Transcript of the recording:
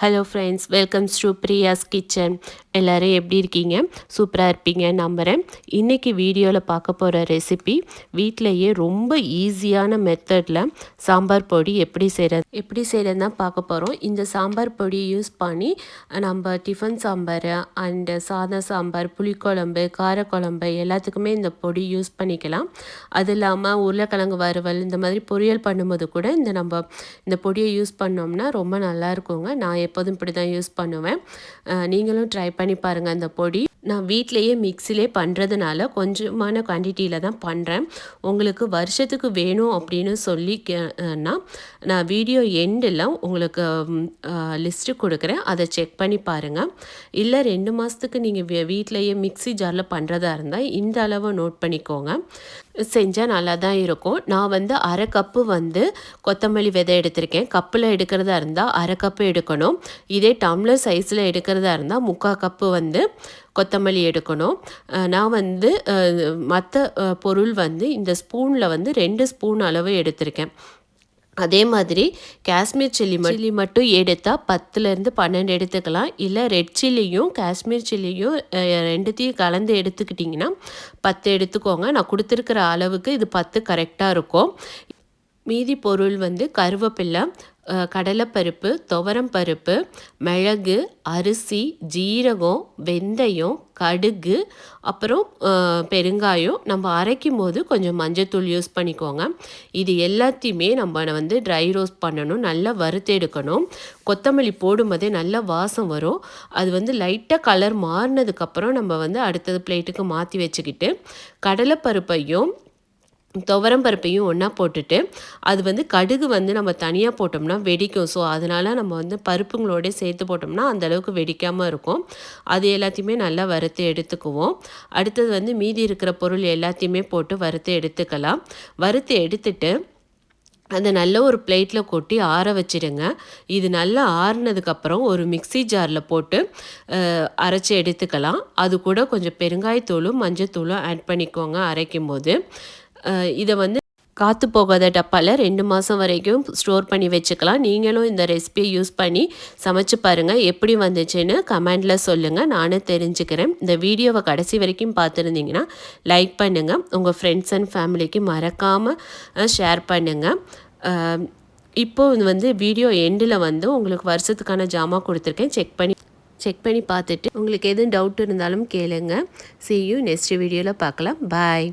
Hello friends welcome to Priya's kitchen எல்லோரும் எப்படி இருக்கீங்க? சூப்பராக இருப்பீங்க நம்புகிறேன் இன்றைக்கி வீடியோவில் பார்க்க போகிற ரெசிபி வீட்டிலையே ரொம்ப ஈஸியான மெத்தடில் சாம்பார் பொடி எப்படி செய்கிறது எப்படி செய்கிறது தான் பார்க்க போகிறோம் இந்த சாம்பார் பொடி யூஸ் பண்ணி நம்ம டிஃபன் சாம்பார் அண்டு சாதம் சாம்பார் புளிக்குழம்பு காரக்குழம்பு எல்லாத்துக்குமே இந்த பொடி யூஸ் பண்ணிக்கலாம். அது இல்லாமல் உருளைக்கிழங்கு வறுவல் இந்த மாதிரி பொரியல் பண்ணும்போது கூட இந்த நம்ம இந்த பொடியை யூஸ் பண்ணோம்னா ரொம்ப நல்லா இருக்குங்க. நான் எப்போதும் இப்படி தான் யூஸ் பண்ணுவேன். நீங்களும் ட்ரை பண்ணி பாருங்கள் அந்த பொடி. நான் வீட்டிலையே மிக்சிலே பண்ணுறதுனால கொஞ்சமான குவான்டிட்டியில் தான் பண்ணுறேன் உங்களுக்கு வருஷத்துக்கு வேணும் அப்படின்னு சொல்லி நான் வீடியோ எண்டில் உங்களுக்கு லிஸ்ட்டு கொடுக்குறேன். அதை செக் பண்ணி பாருங்கள் இல்லை ரெண்டு மாதத்துக்கு நீங்கள் வீட்டிலையே மிக்சி ஜாரில் பண்ணுறதா இருந்தால் இந்த அளவை நோட் பண்ணிக்கோங்க. செஞ்சால் நல்லா தான் இருக்கும். நான் வந்து அரை கப்பு வந்து கொத்தமல்லி விதை எடுத்திருக்கேன். கப்பில் எடுக்கிறதா இருந்தால் அரை கப்பு எடுக்கணும். இதே டம்ளர் சைஸில் எடுக்கிறதா இருந்தால் முக்கால் கப்பு வந்து கொத்தமல்லி எடுக்கணும். நான் வந்து மற்ற பொருள் வந்து இந்த ஸ்பூனில் வந்து ரெண்டு ஸ்பூன் அளவு எடுத்திருக்கேன். அதே மாதிரி காஷ்மீர் சில்லி சில்லி மட்டும் எடுத்தால் பத்துலேருந்து பன்னெண்டு எடுத்துக்கலாம். இல்லை ரெட் சில்லியும் காஷ்மீர் சில்லியும் ரெண்டுத்தையும் கலந்து எடுத்துக்கிட்டிங்கன்னா பத்து எடுத்துக்கோங்க. நான் கொடுத்துருக்கிற அளவுக்கு இது பத்து கரெக்டாக இருக்கும். மீதி பொருள் வந்து கருவேப்பில்லை கடலைப்பருப்பு துவரம் பருப்பு மிளகு அரிசி ஜீரகம் வெந்தயம் கடுகு அப்புறம் பெருங்காயம். நம்ம அரைக்கும் போது கொஞ்சம் மஞ்சத்தூள் யூஸ் பண்ணிக்கோங்க. இது எல்லாத்தையுமே நம்ம வந்து ட்ரை ரோஸ்ட் பண்ணணும். நல்லா வறுத்து எடுக்கணும். கொத்தமல்லி போடும்போதே நல்ல வாசம் வரும். அது வந்து லைட்டாக கலர் மாறினதுக்கப்புறம் நம்ம வந்து அடுத்தது பிளேட்டுக்கு மாற்றி வச்சுக்கிட்டு கடலைப்பருப்பையும் துவரம் பருப்பையும் ஒன்றா போட்டுட்டு அது வந்து கடுகு வந்து நம்ம தனியாக போட்டோம்னா வெடிக்கும். ஸோ அதனால் நம்ம வந்து பருப்புங்களோட சேர்த்து போட்டோம்னா அந்தளவுக்கு வெடிக்காமல் இருக்கும். அது எல்லாத்தையுமே நல்லா வறுத்து எடுத்துக்குவோம். அடுத்தது வந்து மீதி இருக்கிற பொருள் எல்லாத்தையுமே போட்டு வறுத்து எடுத்துக்கலாம். வறுத்து எடுத்துட்டு அதை நல்ல ஒரு பிளேட்டில் கொட்டி ஆற வச்சிடுங்க இது நல்லா ஆறுனதுக்கப்புறம் ஒரு மிக்சி ஜாரில் போட்டு அரைச்சி எடுத்துக்கலாம். அது கூட கொஞ்சம் பெருங்காயத்தூளும் மஞ்சத்தூளும் ஆட் பண்ணிக்கோங்க அரைக்கும் போது இதை வந்து காற்று போகாத டப்பாவில் ரெண்டு மாதம் வரைக்கும் ஸ்டோர் பண்ணி வச்சுக்கலாம். நீங்களும் இந்த ரெசிபியை யூஸ் பண்ணி சமைச்சு பாருங்கள் எப்படி வந்துச்சுன்னு கமெண்டில் சொல்லுங்கள் நானும் தெரிஞ்சுக்கிறேன். இந்த வீடியோவை கடைசி வரைக்கும் பார்த்துருந்தீங்கன்னா லைக் பண்ணுங்கள் உங்கள் ஃப்ரெண்ட்ஸ் அண்ட் ஃபேமிலிக்கு மறக்காமல் ஷேர் பண்ணுங்கள் இப்போது வந்து வீடியோ எண்டில் வந்து உங்களுக்கு வருஷத்துக்கான ஜாமான் கொடுத்துருக்கேன். செக் பண்ணி செக் பண்ணி பார்த்துட்டு உங்களுக்கு எதுவும் டவுட் இருந்தாலும் கேளுங்க. சி யூ நெக்ஸ்ட் வீடியோவில் பார்க்கலாம். பாய்